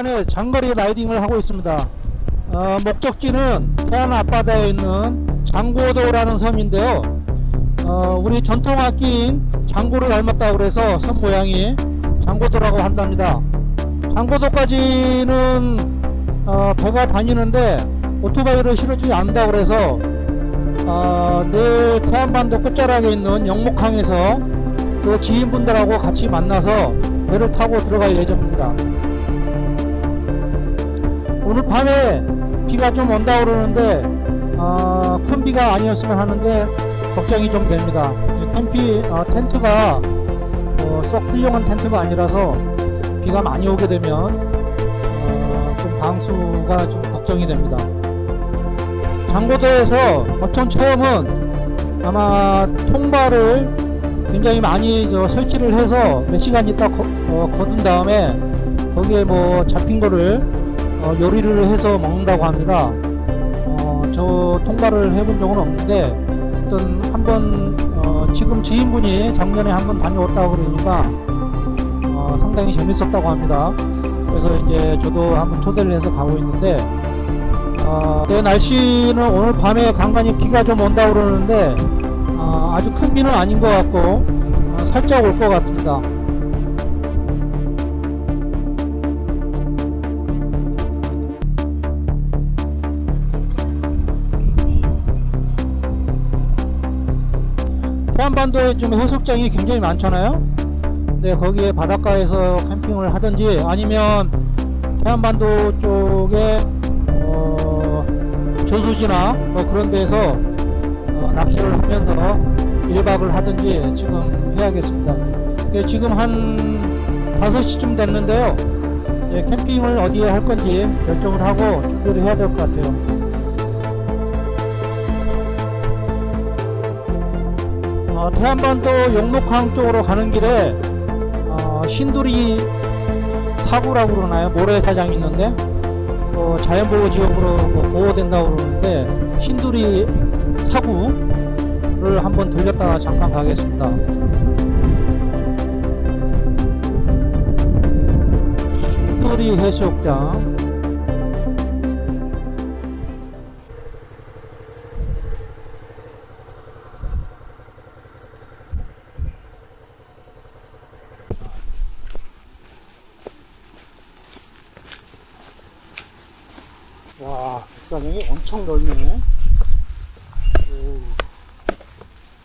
오랜만에 장거리 라이딩을 하고 있습니다. 어, 목적지는 태안 앞바다에 있는 장고도라는 섬인데요. 어, 우리 전통 악기인 장고를 닮았다고 그래서 섬 모양이 장고도라고 한답니다. 장고도까지는 어, 배가 다니는데 오토바이를 실어주지 않는다고 그래서 어, 내일 태안반도 끝자락에 있는 영목항에서 그 지인분들하고 같이 만나서 배를 타고 들어갈 예정입니다. 오늘 밤에 비가 좀 온다 그러는데 어, 큰 비가 아니었으면 하는데 걱정이 좀 됩니다. 이 텐피 어, 텐트가 어, 썩 훌륭한 텐트가 아니라서 비가 많이 오게 되면 어, 좀 방수가 좀 걱정이 됩니다. 장고도에서 어촌 체험은 아마 통발을 굉장히 많이 저 설치를 해서 몇 시간 있다 거, 어, 거둔 다음에 거기에 뭐 잡힌 거를 어, 요리를 해서 먹는다고 합니다. 어, 저 통발을 해본 적은 없는데 어떤 한번 어, 지금 지인분이 작년에 한번 다녀왔다고 그러니까 어, 상당히 재밌었다고 합니다. 그래서 이제 저도 한번 초대를 해서 가고 있는데 어, 내 날씨는 오늘 밤에 간간히 비가 좀 온다고 그러는데 어, 아주 큰 비는 아닌 것 같고 어, 살짝 올 것 같습니다. 태안반도에 좀 해수욕장이 굉장히 많잖아요. 네, 거기에 바닷가에서 캠핑을 하든지 아니면 태안반도 쪽에 어, 저수지나 뭐 그런 데서 어, 낚시를 하면서 1박을 하든지 지금 해야겠습니다. 예, 지금 한 5시쯤 됐는데요. 예, 캠핑을 어디에 할 건지 결정을 하고 준비를 해야 될 것 같아요. 어, 태안반도 용록항 쪽으로 가는 길에 어, 신두리 사구라고 그러나요? 모래사장이 있는데 어, 자연보호지역으로 뭐 보호된다고 그러는데 신두리 사구를 한번 들렸다가 잠깐 가겠습니다. 신두리 해수욕장 와, 백사장이 엄청 넓네. 오,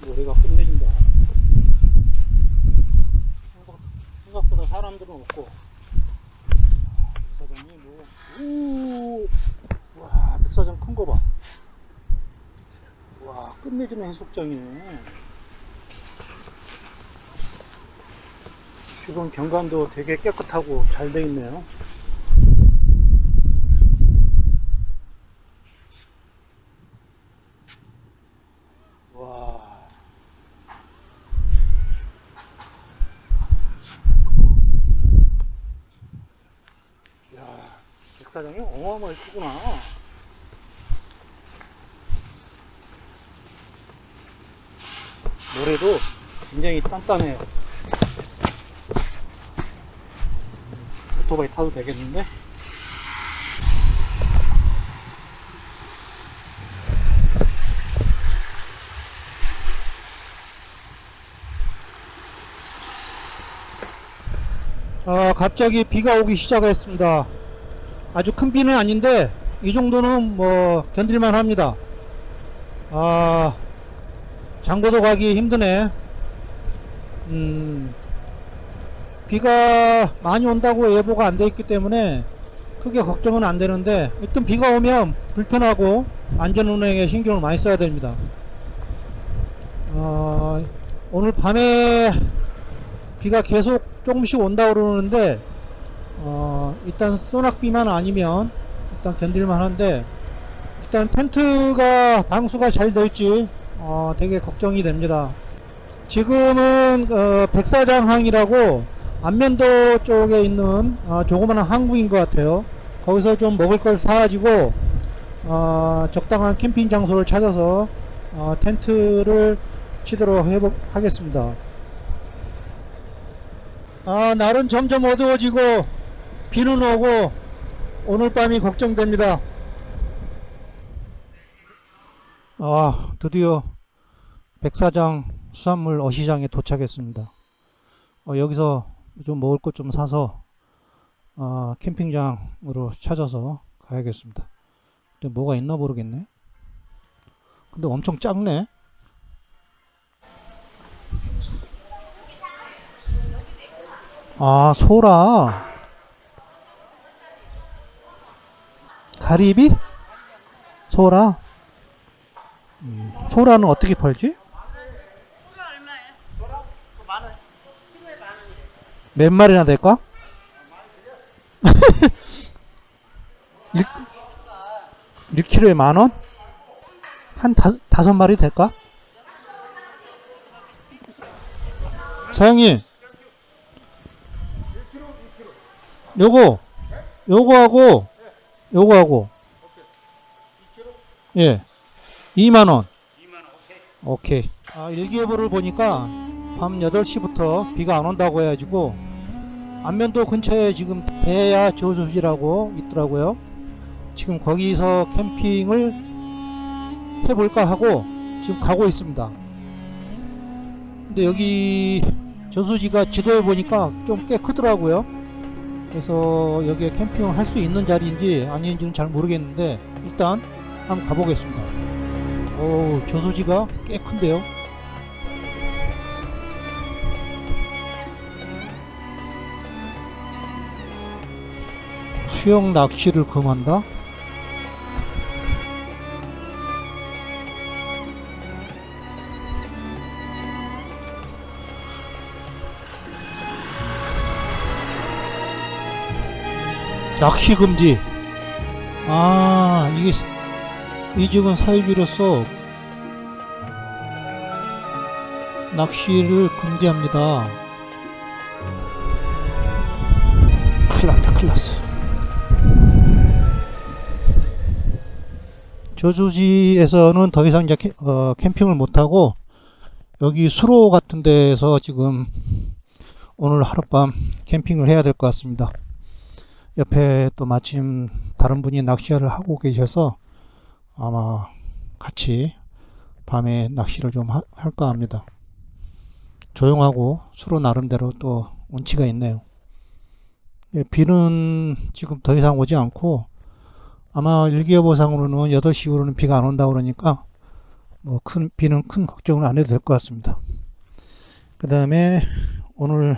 노래가 끝내준다. 생각, 생각보다 사람들은 없고. 백사장이 뭐, 오, 와, 백사장 큰 거 봐. 와, 끝내주는 해수욕장이네. 주변 경관도 되게 깨끗하고 잘 돼 있네요. 와. 야, 백사장이 어마어마하게 크구나. 노래도 굉장히 단단해요. 오토바이 타도 되겠는데? 어, 갑자기 비가 오기 시작했습니다. 아주 큰 비는 아닌데 이 정도는 뭐 견딜만 합니다. 아, 장고도 가기 힘드네. 음, 비가 많이 온다고 예보가 안 돼 있기 때문에 크게 걱정은 안 되는데 일단 비가 오면 불편하고 안전운행에 신경을 많이 써야 됩니다. 어, 오늘 밤에 비가 계속 조금씩 온다 그러는데 어, 일단 소낙비만 아니면 일단 견딜만 한데 일단 텐트가 방수가 잘 될지 어, 되게 걱정이 됩니다. 지금은 어, 백사장항이라고 안면도 쪽에 있는 어, 조그마한 항구인 것 같아요. 거기서 좀 먹을 걸 사가지고 어, 적당한 캠핑 장소를 찾아서 어, 텐트를 치도록 해보, 하겠습니다. 아, 날은 점점 어두워지고 비는 오고 오늘 밤이 걱정됩니다. 아, 드디어 백사장 수산물 어시장에 도착했습니다. 어, 여기서 좀 먹을 것 좀 사서 아, 캠핑장으로 찾아서 가야겠습니다. 근데 뭐가 있나 모르겠네. 근데 엄청 작네. 아, 소라. 가리비? 소라? 음, 소라는 어떻게 팔지? 몇 마리나 될까? 1, 1kg에 만 원? 한 다, 다섯 마리 될까? 사장님, 요거, 요거하고, 요거하고, 예, 2만 원. 오케이. 아, 일기예보를 보니까 밤 8시부터 비가 안 온다고 해가지고, 안면도 근처에 지금 대야 저수지라고 있더라고요. 지금 거기서 캠핑을 해볼까 하고 지금 가고 있습니다. 근데 여기 저수지가 지도에 보니까 좀 꽤 크더라고요. 그래서 여기에 캠핑을 할 수 있는 자리인지 아닌지는 잘 모르겠는데 일단 한번 가보겠습니다. 오, 저수지가 꽤 큰데요. 수영 낚시를 금한다? 낚시 금지. 아, 이게 사- 이직은 사유지로서 낚시를 금지합니다. 큰일 났다, 큰일 났어. 저수지에서는 더 이상 이제 캠, 어, 캠핑을 못하고 여기 수로 같은 데에서 지금 오늘 하룻밤 캠핑을 해야 될 것 같습니다. 옆에 또 마침 다른 분이 낚시를 하고 계셔서 아마 같이 밤에 낚시를 좀 하- 할까 합니다. 조용하고 수로 나름대로 또 운치가 있네요. 예, 비는 지금 더 이상 오지 않고 아마 일기예보상으로는 8시 이후로는 비가 안 온다 그러니까 뭐 큰 비는 큰 걱정을 안 해도 될 것 같습니다. 그 다음에 오늘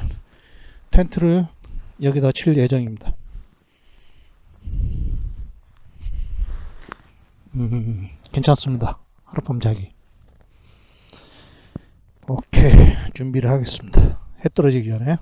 텐트를 여기다 칠 예정입니다. 음, 괜찮습니다. 하룻밤 자기. 오케이, 준비를 하겠습니다. 해 떨어지기 전에.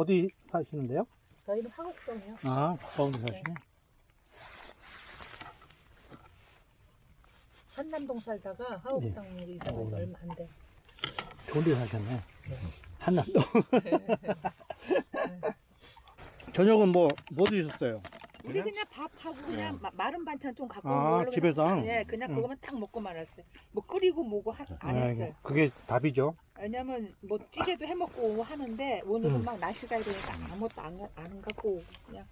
어디 사시는데요? 저희는 화곡동이요. 아, 가까운 데 사시네. 한남동 살다가 화곡동으로 이사 어, 간지 네. 얼마 안 돼. 좋은 데 사셨네. 한남동. 저녁은 뭐, 뭐 드셨어요? 우리 그냥 밥하고 그냥 마- 마른 반찬 좀 갖고 아, 온 걸로 집에서? 그냥, 예, 그냥 응. 그거만 딱 먹고 말았어요. 뭐 끓이고 뭐고 하, 안 아, 했어요. 그게 답이죠. 왜냐면 뭐 찌개도 해 먹고 하는데 오늘은 응. 막 날씨 가야 되니까 아무것도 안, 가- 안 갖고 오고 그냥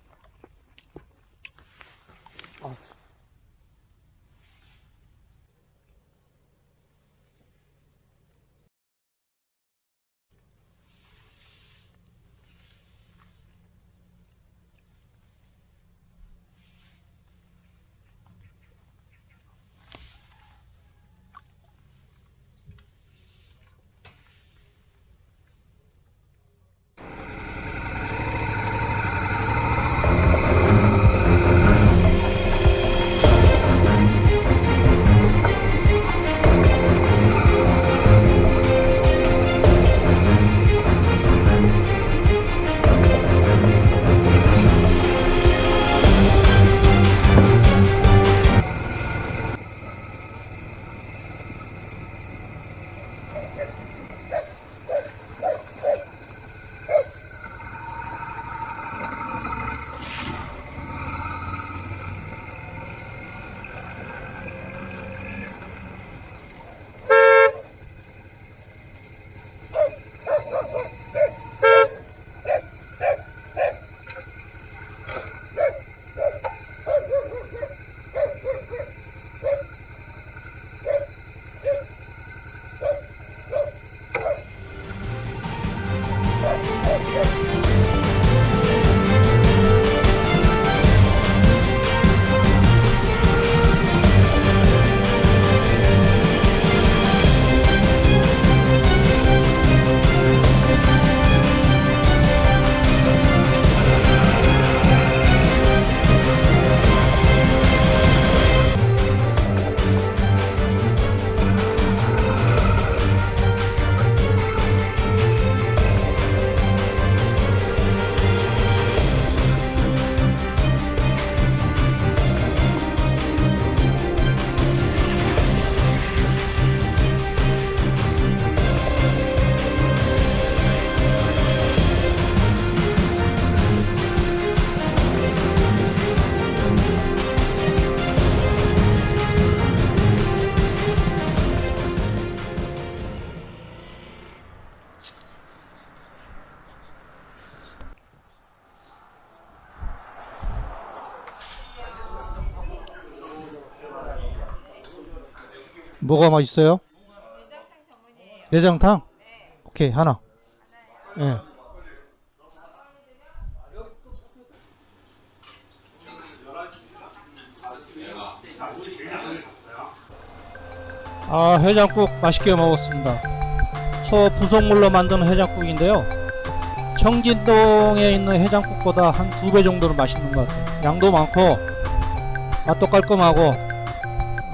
뭐가 맛있어요? 내장탕? 네. 오케이 하나. 예. 아 해장국 맛있게 먹었습니다. 소 부속물로 만든 해장국인데요. 청진동에 있는 해장국보다 한 두 배 정도는 맛있는 것 같아요. 양도 많고 맛도 깔끔하고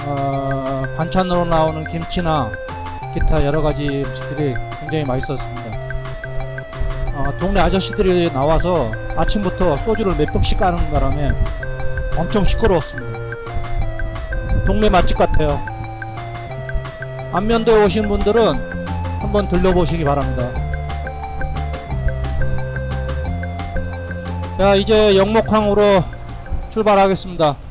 어, 반찬으로 나오는 김치나 기타 여러 가지 음식들이 굉장히 맛있었습니다. 어, 동네 아저씨들이 나와서 아침부터 소주를 몇 병씩 까는 바람에 엄청 시끄러웠습니다. 동네 맛집 같아요. 안면도에 오신 분들은 한번 들려보시기 바랍니다. 자, 이제 영목항으로 출발하겠습니다.